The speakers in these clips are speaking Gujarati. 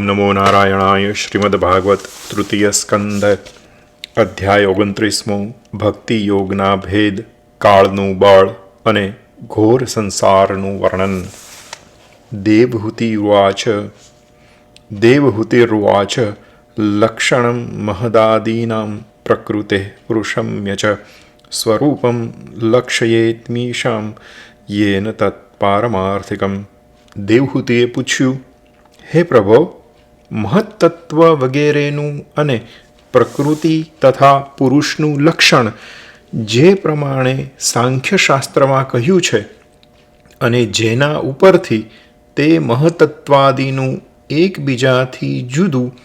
ઓમ નમો નારાયણાય શ્રીમદ ભાગવત તૃતીય સ્કંદ અધ્યાય ઓગણત્રીસમો ભક્તિ યોગના ભેદ કાળનું બળ અને ઘોર સંસારનું વર્ણન દેવહૂતિર્વાચ દેવહૂતિર્વાચ લક્ષણમ મહદાદીનાં પ્રકૃતે પુરુષમ્ય ચ સ્વરૂપમ લક્ષયેત્મીશામ યેન તત્પારમાર્થિકમ દેવહૂતિએ પૂછ્યું હે પ્રભો મહત્તત્વ વગેરેનું અને પ્રકૃતિ તથા પુરુષનું લક્ષણ જે પ્રમાણે સાંખ્યશાસ્ત્રમાં કહ્યું છે અને જેના ઉપરથી તે મહતત્વાદીનું એકબીજાથી જુદું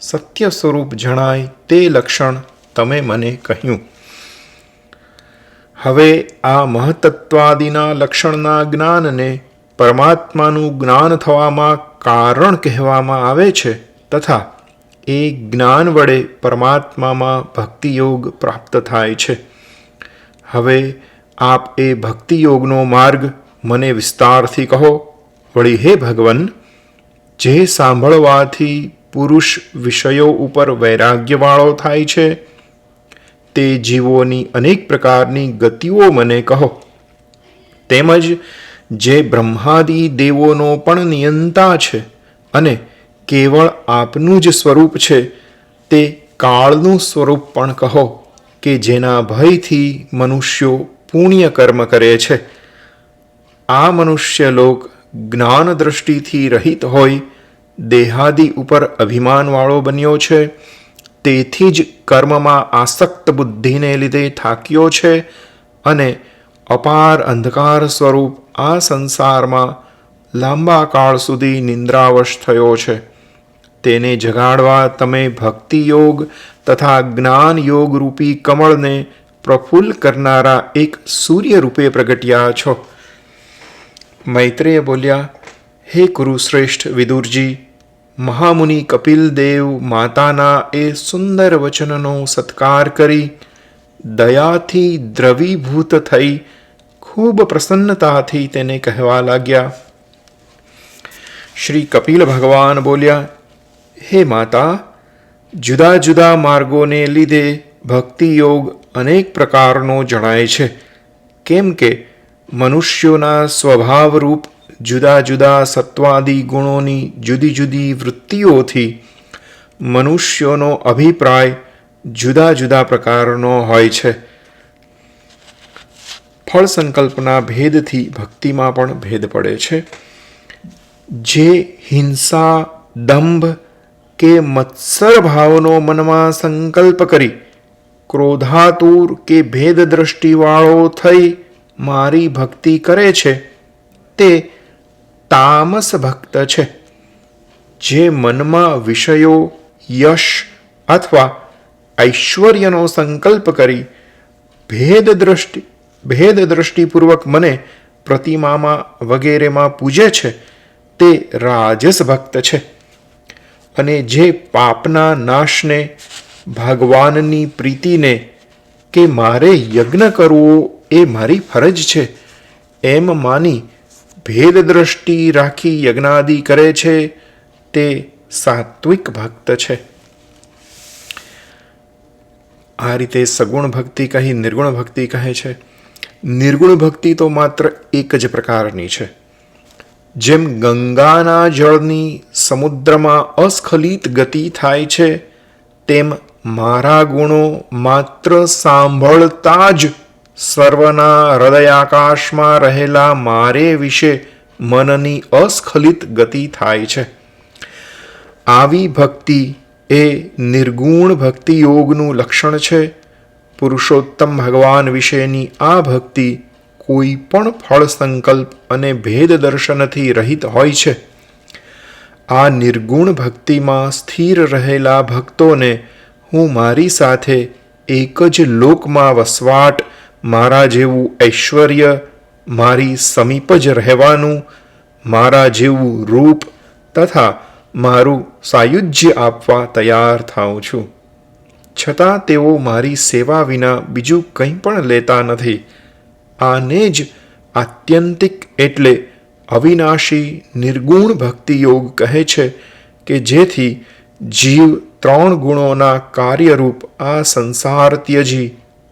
સત્ય સ્વરૂપ જણાય તે લક્ષણ તમે મને કહ્યું. હવે આ મહતત્વાદીના લક્ષણના જ્ઞાનને પરમાત્માનું જ્ઞાન થવામાં કારણ કહેવામાં આવે છે તથા એ જ્ઞાન વડે પરમાત્મામાં ભક્તિયોગ પ્રાપ્ત થાય છે. હવે આપ એ ભક્તિયોગનો માર્ગ મને વિસ્તારથી કહો, વળી હે ભગવન, જે સાંભળવાથી પુરુષ વિષયો ઉપર વૈરાગ્યવાળો થાય છે, તે જીવોની અનેક પ્રકારની ગતિઓ મને કહો. તેમજ જે બ્રહ્માદિ દેવોનો પણ નિયંતા છે અને કેવળ આપનું જ સ્વરૂપ છે, તે કાળનું સ્વરૂપ પણ કહો કે જેના ભયથી મનુષ્યો પુણ્ય કર્મ કરે છે. આ મનુષ્ય લોક જ્ઞાન દ્રષ્ટિથી રહિત હોય, દેહાદિ ઉપર અભિમાનવાળો બન્યો છે, તેથી જ કર્મમાં આસક્ત બુદ્ધિને લીધે થાક્યો છે અને અપાર અંધકાર સ્વરૂપ આ સંસારમાં લાંબા કાળ સુધી નિંદ્રાવશ થયો છે. તેને જગાડવા તમે ભક્તિ યોગ તથા જ્ઞાન યોગ રૂપી કમળને પ્રફુલ્લ કરનારા એક સૂર્ય રૂપે પ્રગટ્યા છો. મૈત્રેય બોલ્યા, હે કુરુશ્રેષ્ઠ વિદુરજી, મહામુનિ કપિલ દેવ માતાના એ સુંદર વચનનો સત્કાર કરી, દયાથી દ્રવીભૂત થઈ ખૂબ પ્રસન્નતાથી તેને કહેવા લાગ્યા. શ્રી કપિલ ભગવાન બોલ્યા, હે માતા, જુદા જુદા માર્ગોને લીધે ભક્તિ યોગ અનેક પ્રકારનો જણાય છે. કેમ કે મનુષ્યોના સ્વભાવરૂપ જુદા જુદા સત્વાદી ગુણોની જુદી જુદી વૃત્તિઓથી મનુષ્યોનો અભિપ્રાય જુદા જુદા પ્રકારનો હોય છે. ફળ સંકલ્પના ભેદથી ભક્તિમાં પણ ભેદ પડે છે. જે હિંસા, દંભ કે મત્સર ભાવનો મનમાં સંકલ્પ કરી, ક્રોધાતુર કે ભેદ દ્રષ્ટિવાળો થઈ મારી ભક્તિ કરે છે, તે તામસ ભક્ત છે. જે મનમાં વિષયો, યશ અથવા ઐશ્વર્યનો સંકલ્પ કરી ભેદ દ્રષ્ટિ ભેદ દ્રષ્ટિપૂર્વક મને પ્રતિમામાં વગેરેમાં પૂજે છે, તે રાજસ ભક્ત છે. અને જે પાપના નાશને ભગવાનની પ્રીતિને કે મારે યજ્ઞ કરવો એ મારી ફરજ છે, એમ માની ભેદ દ્રષ્ટિ રાખી યજ્ઞાદિ કરે છે, તે સાત્વિક ભક્ત છે. આ રીતે સગુણ ભક્તિ કહી નિર્ગુણ ભક્તિ કહે છે. નિર્ગુણ ભક્તિ તો માત્ર એક જ પ્રકારની છે. જેમ ગંગાના જળની સમુદ્રમાં અસ્ખલિત ગતિ થાય છે, તેમ મારા ગુણો માત્ર સાંભળતા જ સર્વના હૃદયાકાશમાં રહેલા મારે વિશે મનની અસ્ખલિત ગતિ થાય છે. આવી ભક્તિ એ નિર્ગુણ ભક્તિ યોગનું લક્ષણ છે. પુરુષોત્તમ ભગવાન વિશેની આ ભક્તિ કોઈ પણ ફળ સંકલ્પ અને ભેદ દર્શનથી રહિત હોય છે. આ નિર્ગુણ ભક્તિમાં સ્થિર રહેલા ભક્તોને હું મારી સાથે એક જ લોકમાં વસવાટ, મારા જેવું ઐશ્વર્ય, મારી સમીપ જ રહેવાનું, મારા જેવું રૂપ તથા મારું સાયુજ્ય આપવા તૈયાર થાઉં છું. છતાં તેઓ મારી સેવા વિના બીજું કંઈ પણ લેતા નથી. આને જ આત્યંતિક એટલે અવિનાશી નિર્ગુણ ભક્તિ યોગ કહે છે કે જેથી જીવ ત્રણ ગુણોના કાર્યરૂપ આ સંસાર ત્યજી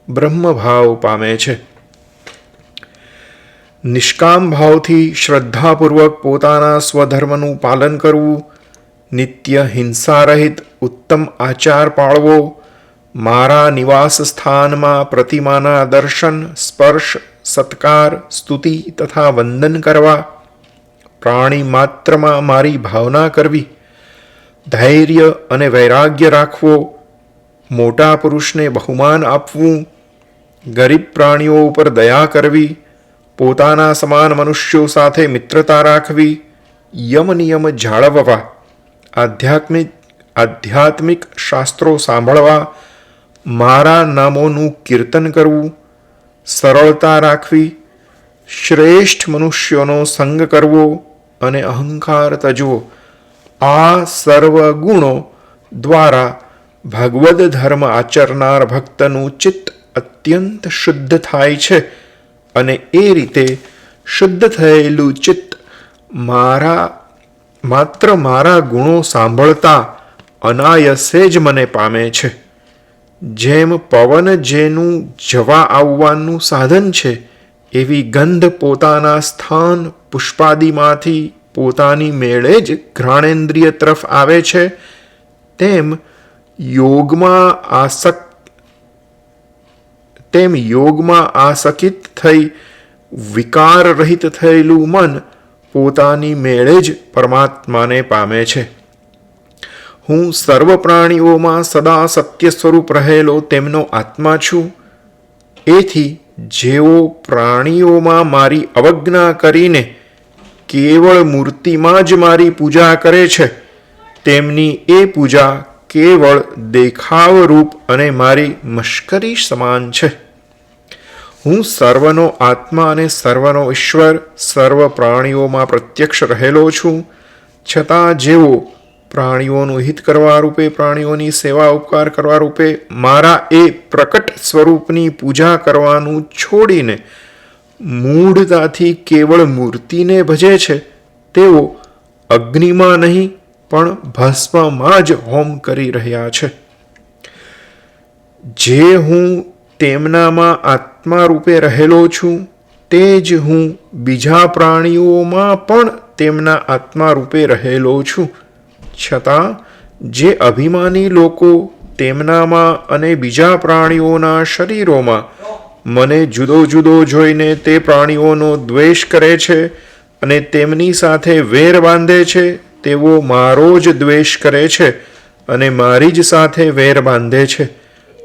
બ્રહ્મભાવ પામે છે. નિષ્કામ ભાવથી શ્રદ્ધાપૂર્વક પોતાના સ્વધર્મનું પાલન કરવું, નિત્ય હિંસારહિત ઉત્તમ આચાર પાળવો મારા નિવાસ સ્થાનમાં પ્રતિમાના દર્શન, સ્પર્શ, સત્કાર, સ્તુતિ તથા વંદન કરવા. પ્રાણી માત્રમાં મારી ભાવના કરવી. ધૈર્ય અને વૈરાગ્ય રાખવો. મોટા પુરુષને બહુમાન આપવું. ગરીબ પ્રાણીઓ ઉપર દયા કરવી. પોતાના સમાન મનુષ્યો સાથે મિત્રતા રાખવી. યમ નિયમ જાળવવા. આધ્યાત્મિક આધ્યાત્મિક શાસ્ત્રો સાંભળવા. મારા નામોનું કીર્તન કરવું, સરળતા રાખવી, શ્રેષ્ઠ મનુષ્યોનો સંગ કરવો અને અહંકાર તજવો, આ સર્વ ગુણો દ્વારા ભગવદ ધર્મ આચરનાર ભક્તનું ચિત્ત અત્યંત શુદ્ધ થાય છે અને એ રીતે શુદ્ધ થયેલું ચિત્ત મારા, માત્ર મારા ગુણો સાંભળતા અનાયસે જ મને પામે છે. જેમ પવન જેનું જવા આવવાનું સાધન છે, એવી ગંધ પોતાના સ્થાન પુષ્પાદિમાંથી પોતાની મેળે જ ઘ્રાણેન્દ્રિય તરફ આવે છે, તેમ યોગમાં આસક તેમ યોગમાં આસકિત થઈ વિકાર રહિત થયેલું મન પોતાની મેળે જ પરમાત્માને પામે છે. હું સર્વ પ્રાણીઓમાં સદા સત્ય સ્વરૂપ રહેલો તેમનો આત્મા છું. એથી જેઓ પ્રાણીઓમાં મારી અવજ્ઞા કરીને કેવળ મૂર્તિમાં જ મારી પૂજા કરે છે, તેમની એ પૂજા કેવળ દેખાવરૂપ અને મારી મશ્કરી સમાન છે. હું સર્વનો આત્મા અને સર્વનો ઈશ્વર સર્વ પ્રાણીઓમાં પ્રત્યક્ષ રહેલો છું. છતાં જેઓ પ્રાણીઓનું હિત કરવા રૂપે, પ્રાણીઓની સેવા ઉપકાર કરવા રૂપે મારા એ પ્રકટ સ્વરૂપની પૂજા કરવાનું છોડીને મૂઢતાથી કેવળ મૂર્તિને ભજે છે, તેઓ અગ્નિમાં નહીં, પણ ભસ્મમાં જ હોમ કરી રહ્યા છે. જે હું તેમનામાં આત્મા રૂપે રહેલો છું, તે જ હું બીજા પ્રાણીઓમાં પણ તેમના આત્મા રૂપે રહેલો છું. છતાં, જે અભિમાની લોકો તેમનામાં અને બીજા પ્રાણીઓના શરીરોમાં મને જુદો જુદો જોઈને તે પ્રાણીઓનો દ્વેષ કરે છે અને તેમની સાથે વેર બાંધે છે, તેઓ મારો જ દ્વેષ કરે છે અને મારી જ સાથે વેર બાંધે છે.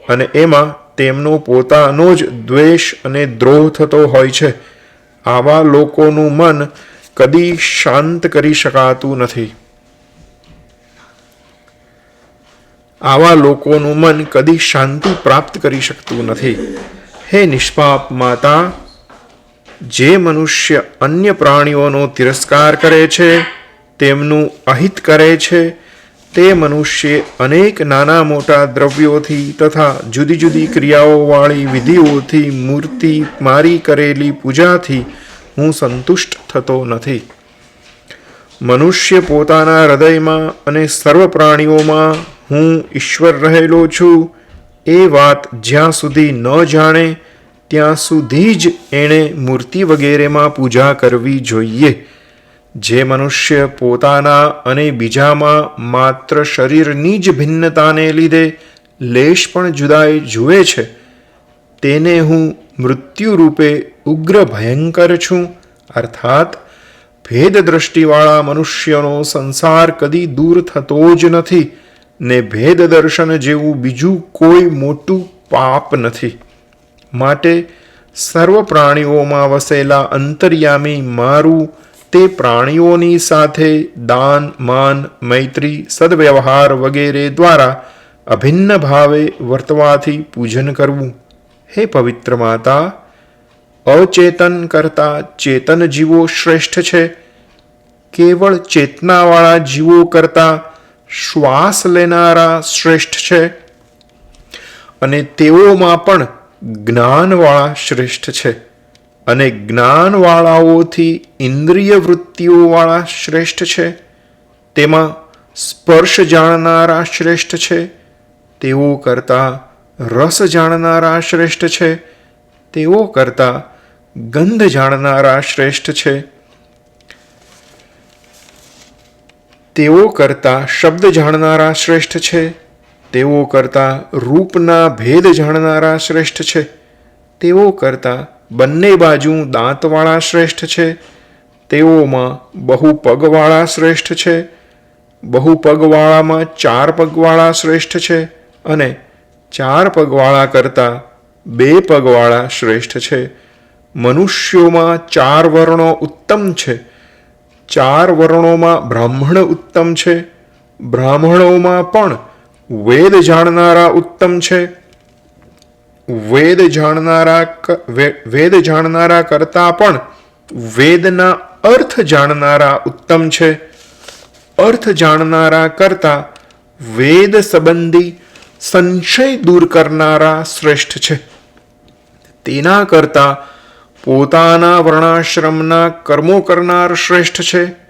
અને એમાં તેમનો પોતાનો જ દ્વેષ અને દ્રોહ થતો હોય છે. આવા લોકોનું મન કદી શાંત કરી શકાતું નથી. આવા લોકોનું મન કદી શાંતિ પ્રાપ્ત કરી શકતું નથી. હે નિષ્પાપ માતા, જે મનુષ્ય અન્ય પ્રાણીઓનો તિરસ્કાર કરે છે, તેમનું અહિત કરે છે, તે મનુષ્ય અનેક નાના મોટા દ્રવ્યોથી તથા જુદી જુદી ક્રિયાઓવાળી વિધિઓથી મૂર્તિ મારી કરેલી પૂજાથી હું સંતુષ્ટ થતો નથી. મનુષ્ય પોતાના હૃદયમાં અને સર્વ પ્રાણીઓમાં હું ઈશ્વર રહેલો છું, એ વાત જ્યાં સુધી ન જાણે, ત્યાં સુધી જ એણે મૂર્તિ વગેરેમાં પૂજા કરવી જોઈએ. જે મનુષ્ય પોતાના અને બીજામાં માત્ર શરીરની જ ભિન્નતાને લીધે લેશ પણ જુદાઈ જુએ છે, તેને હું મૃત્યુ રૂપે ઉગ્ર ભયંકર છું. અર્થાત ભેદ દ્રષ્ટિવાળા મનુષ્યનો સંસાર કદી દૂર થતો જ નથી. ને ભેદ દર્શન જેવું બીજું કોઈ મોટું પાપ નથી. માટે સર્વ પ્રાણીઓમાં વસેલા અંતર્યામી મારું તે પ્રાણીઓની સાથે દાન, માન, મૈત્રી, સદવ્યવહાર વગેરે દ્વારા અભિન્ન ભાવે વર્તવાથી પૂજન કરવું. હે પવિત્ર માતા અચેતન કરતા ચેતન જીવો શ્રેષ્ઠ છે. કેવળ ચેતનાવાળા જીવો કરતા શ્વાસ લેનારા શ્રેષ્ઠ છે અને તેઓમાં પણ જ્ઞાનવાળા શ્રેષ્ઠ છે અને જ્ઞાનવાળાઓથી ઇન્દ્રિય વૃત્તિઓવાળા શ્રેષ્ઠ છે. તેમાં સ્પર્શ જાણનારા શ્રેષ્ઠ છે. તેઓ કરતાં રસ જાણનારા શ્રેષ્ઠ છે. તેઓ કરતાં ગંધ જાણનારા શ્રેષ્ઠ છે. તેઓ કરતા શબ્દ જાણનારા શ્રેષ્ઠ છે. તેઓ કરતા રૂપના ભેદ જાણનારા શ્રેષ્ઠ છે. તેઓ કરતા બંને બાજુ દાંતવાળા શ્રેષ્ઠ છે. તેઓમાં બહુ પગવાળા શ્રેષ્ઠ છે. બહુ પગવાળામાં ચાર પગવાળા શ્રેષ્ઠ છે અને ચાર પગવાળા કરતાં બે પગવાળા શ્રેષ્ઠ છે. મનુષ્યોમાં ચાર વર્ણો ઉત્તમ છે. ચાર વર્ણોમાં બ્રાહ્મણ ઉત્તમ છે. બ્રાહ્મણોમાં પણ વેદ જાણનારા ઉત્તમ છે. વેદ જાણનારા વેદ જાણનારા કરતાં પણ વેદના અર્થ જાણનારા ઉત્તમ છે. અર્થ જાણનારા કરતા વેદ સંબંધી સંશય દૂર કરનારા શ્રેષ્ઠ છે. તેના કરતા પોતાના વર્ણાશ્રમના કર્મો કરનાર શ્રેષ્ઠ છે.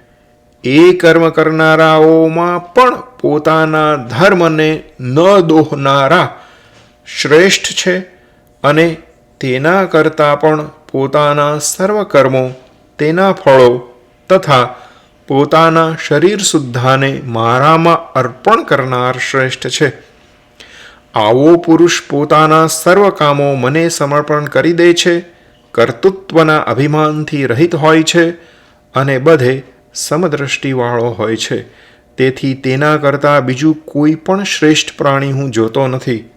એ કર્મ કરનારાઓમાં પણ પોતાના ધર્મને ન દોહનારા શ્રેષ્ઠ છે અને તેના કરતાં પણ પોતાના સર્વ કર્મો, તેના ફળો તથા પોતાના શરીર સુદ્ધાને મારામાં અર્પણ કરનાર શ્રેષ્ઠ છે. આવો પુરુષ પોતાના સર્વ કામો મને સમર્પણ કરી દે છે કર્તૃત્વના અભિમાનથી રહિત હોય છે અને બધે સમદ્રષ્ટિવાળો હોય છે. તેથી તેના કરતાં બીજું કોઈ પણ શ્રેષ્ઠ પ્રાણી હું જોતો નથી.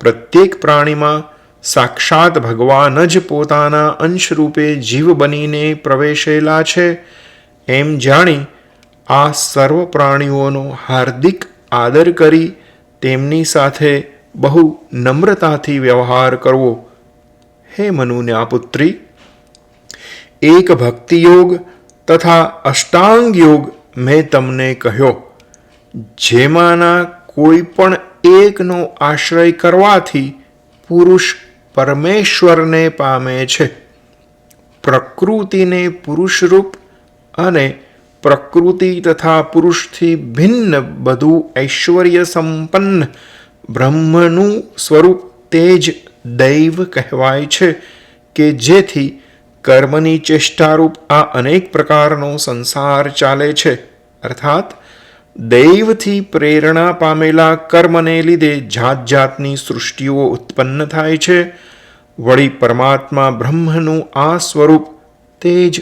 પ્રત્યેક પ્રાણીમાં સાક્ષાત ભગવાન જ પોતાના અંશરૂપે જીવ બનીને પ્રવેશેલા છે. એમ જાણી આ સર્વ પ્રાણીઓનો હાર્દિક આદર કરી તેમની સાથે બહુ નમ્રતાથી વ્યવહાર કરવો હે મનુન્યા પુત્રી, એક ભક્તિ યોગ તથા અષ્ટાંગ યોગ મેં તમને કહ્યો, જેમાંના કોઈ પણ એકનો આશ્રય કરવાથી પુરુષ પરમેશ્વરને પામે છે. પ્રકૃતિને પુરુષરૂપ અને પ્રકૃતિ તથા પુરુષથી ભિન્ન બધું ઐશ્વર્ય સંપન્ન બ્રહ્મનું સ્વરૂપ તે જ દૈવ કહેવાય છે કે જેથી કર્મની ચેષ્ટારૂપ આ અનેક પ્રકારનો સંસાર ચાલે છે. અર્થાત, દૈવથી પ્રેરણા પામેલા કર્મને લીધે જાત જાતની સૃષ્ટિઓ ઉત્પન્ન થાય છે. વળી પરમાત્મા બ્રહ્મનું આ સ્વરૂપ તે જ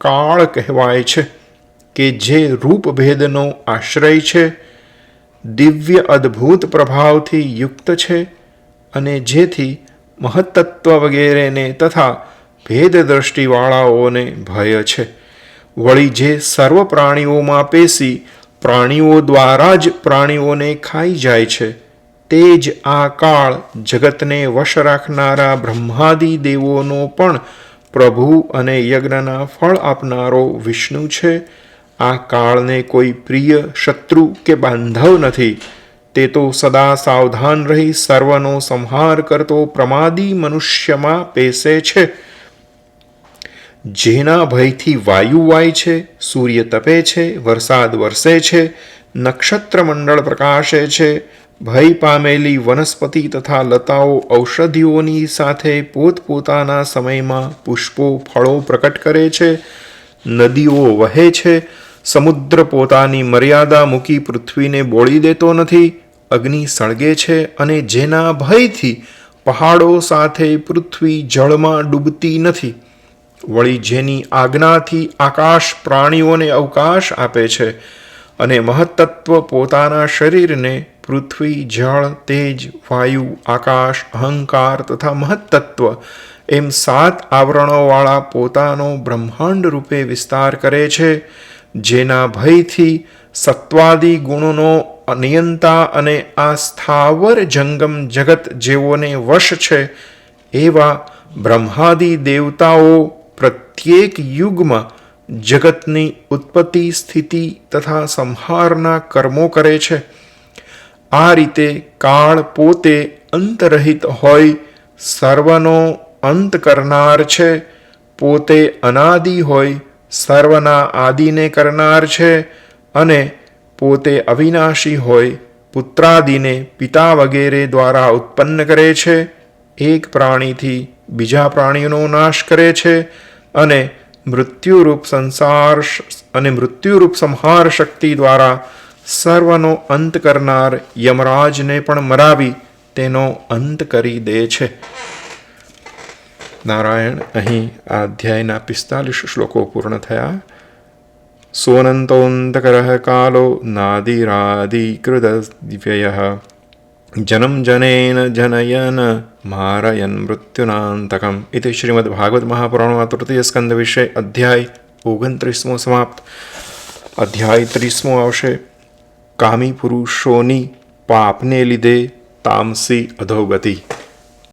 કાળ કહેવાય છે કે જે રૂપભેદનો આશ્રય છે. દિવ્ય અદ્ભુત પ્રભાવથી યુક્ત છે અને જેથી મહત્તત્વ વગેરેને તથા ભેદ દ્રષ્ટિવાળાઓને ભય છે. વળી જે સર્વ પ્રાણીઓમાં પેસી પ્રાણીઓ દ્વારા જ પ્રાણીઓને ખાઈ જાય છે, તે જ આ કાળ જગતને વશ રાખનારા બ્રહ્માદિ દેવોનો પણ પ્રભુ અને યજ્ઞના ફળ આપનારો વિષ્ણુ છે. આ કાળને કોઈ પ્રિય શત્રુ કે બાંધવ નથી. તે તો સદા સાવધાન રહી, સર્વનો સંહાર કરતો પ્રમાદી મનુષ્યમાં પેસે છે. જેના ભયથી વાયુ વાય છે, સૂર્ય તપે છે, વરસાદ વરસે છે, નક્ષત્ર મંડળ પ્રકાશે છે, ભય પામેલી વનસ્પતિ તથા લતાઓ ઔષધિઓની સાથે પોતપોતાના સમયમાં પુષ્પો, ફળો પ્રકટ કરે છે, નદીઓ વહે છે, સમુદ્ર પોતાની મર્યાદા મૂકી પૃથ્વીને બોળી દેતો નથી અગ્નિ સળગે છે અને જેના ભયથી પહાડો સાથે પૃથ્વી જળમાં ડૂબતી નથી. વળી જેની આજ્ઞાથી આકાશ પ્રાણીઓને અવકાશ આપે છે અને મહત્તત્વ પોતાના શરીરને પૃથ્વી, જળ, તેજ, વાયુ, આકાશ, અહંકાર તથા મહત્તત્વ એમ સાત આવરણોવાળા પોતાનો બ્રહ્માંડ રૂપે વિસ્તાર કરે છે, જેના ભયથી સત્વાદી ગુણોનો અનિયંતા અને આ સ્થાવર જંગમ જગત જેઓને વશ છે, એવા બ્રહ્માદિ દેવતાઓ પ્રત્યેક યુગમાં જગતની ઉત્પત્તિ સ્થિતિ તથા સંહારના કર્મો કરે છે. આ રીતે કાળ પોતે અંતરહિત હોય, સર્વનો અંત કરનાર છે, પોતે અનાદિ હોય, સર્વના આદિને કરનાર છે અને પોતે અવિનાશી હોય, પુત્રાદિને પિતા વગેરે દ્વારા ઉત્પન્ન કરે છે, એક પ્રાણીથી બીજા પ્રાણીઓનો નાશ કરે છે અને મૃત્યુરૂપ સંસાર અને મૃત્યુરૂપ સંહાર શક્તિ દ્વારા સર્વનો અંત કરનાર યમરાજને પણ મરાવી તેનો અંત કરી દે છે. નારાયણ, અહીં આ અધ્યાયના પિસ્તાલીસ શ્લોકો પૂર્ણ થયા. જનમ જનેન જનયન મારયન મૃત્યુનાંતકમ ઇતિ શ્રીમદ્ભાગવત મહાપુરાણમાં તૃતીય સ્કંદ વિશે અધ્યાય ઓગણત્રીસમો સમાપ્ત અધ્યાય ત્રીસમો આવશે કામી પુરુષોની પાપને લીધે તામસી